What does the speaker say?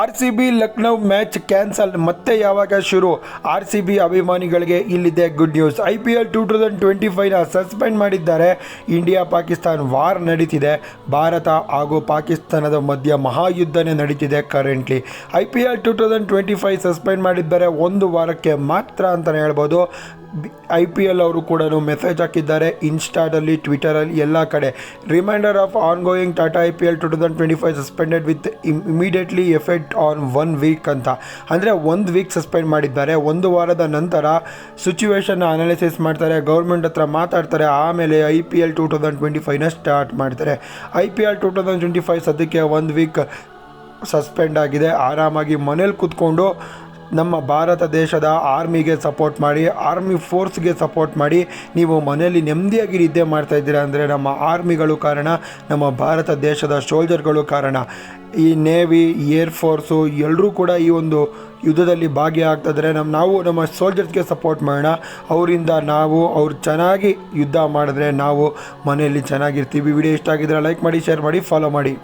R C B Lucknow match cancel, ಮತ್ತೆ ಯಾವಾಗ ಶುರು? ಆರ್ ಸಿ ಬಿ ಅಭಿಮಾನಿಗಳಿಗೆ ಇಲ್ಲಿದೆ good news. I P L two thousand twenty ಫೈವ್ನ suspend ಮಾಡಿದ್ದಾರೆ. ಇಂಡಿಯಾ ಪಾಕಿಸ್ತಾನ್ ವಾರ್ ನಡೀತಿದೆ. ಭಾರತ ಹಾಗೂ ಪಾಕಿಸ್ತಾನದ ಮಧ್ಯ ಮಹಾಯುದ್ಧನೇ ನಡೀತಿದೆ currently I P L two thousand twenty five suspend ಮಾಡಿದ್ದಾರೆ ಒಂದು ವಾರಕ್ಕೆ ಮಾತ್ರ ಅಂತಲೇ ಹೇಳ್ಬೋದು. ಐ ಪಿ ಎಲ್ ಅವರು ಕೂಡ ಮೆಸೇಜ್ ಹಾಕಿದ್ದಾರೆ. ಇನ್ಸ್ಟಾದಲ್ಲಿ, ಟ್ವಿಟರಲ್ಲಿ, ಎಲ್ಲ ಕಡೆ. Reminder of ongoing Tata I P L two thousand twenty five suspended with immediately effect on one week ಅಂತ. ಅಂದರೆ ಒಂದು ವೀಕ್ ಸಸ್ಪೆಂಡ್ ಮಾಡಿದ್ದಾರೆ. ಒಂದು ವಾರದ ನಂತರ ಸಿಚುವೇಶನ್ನ ಅನಾಲಿಸಿಸ್ ಮಾಡ್ತಾರೆ. ಗೌರ್ಮೆಂಟ್ ಹತ್ರ ಮಾತಾಡ್ತಾರೆ. ಆಮೇಲೆ I P L two thousand twenty ಫೈವ್ನ start ಮಾಡ್ತಾರೆ. I P L two thousand twenty five ಸದ್ಯಕ್ಕೆ ಒಂದು ವೀಕ್ ಸಸ್ಪೆಂಡ್ ಆಗಿದೆ. ಆರಾಮಾಗಿ ಮನೇಲಿ ಕೂತ್ಕೊಂಡು ನಮ್ಮ ಭಾರತ ದೇಶದ ಆರ್ಮಿಗೆ ಸಪೋರ್ಟ್ ಮಾಡಿ, ಆರ್ಮಿ ಫೋರ್ಸ್ಗೆ ಸಪೋರ್ಟ್ ಮಾಡಿ ನೀವು ಮನೆಯಲ್ಲಿ ನೆಮ್ಮದಿಯಾಗಿ ನಿದ್ದೆ ಮಾಡ್ತಾ ಇದ್ದೀರಾ ಅಂದರೆ ನಮ್ಮ ಆರ್ಮಿಗಳು ಕಾರಣ, ನಮ್ಮ ಭಾರತ ದೇಶದ ಸೋಲ್ಜರ್ಗಳು ಕಾರಣ. ಈ ನೇವಿ ಏರ್ ಫೋರ್ಸು ಎಲ್ಲರೂ ಕೂಡ ಈ ಒಂದು ಯುದ್ಧದಲ್ಲಿ ಭಾಗಿಯಾಗ್ತದ್ರೆ ನಮ್ಮ ನಾವು ನಮ್ಮ ಸೋಲ್ಜರ್ಸ್ಗೆ ಸಪೋರ್ಟ್ ಮಾಡೋಣ. ಅವರಿಂದ ನಾವು ಅವ್ರು ಚೆನ್ನಾಗಿ ಯುದ್ಧ ಮಾಡಿದ್ರೆ ನಾವು ಮನೆಯಲ್ಲಿ ಚೆನ್ನಾಗಿರ್ತೀವಿ. ವಿಡಿಯೋ ಇಷ್ಟ ಆಗಿದ್ರೆ ಲೈಕ್ ಮಾಡಿ ಶೇರ್ ಮಾಡಿ ಫಾಲೋ ಮಾಡಿ.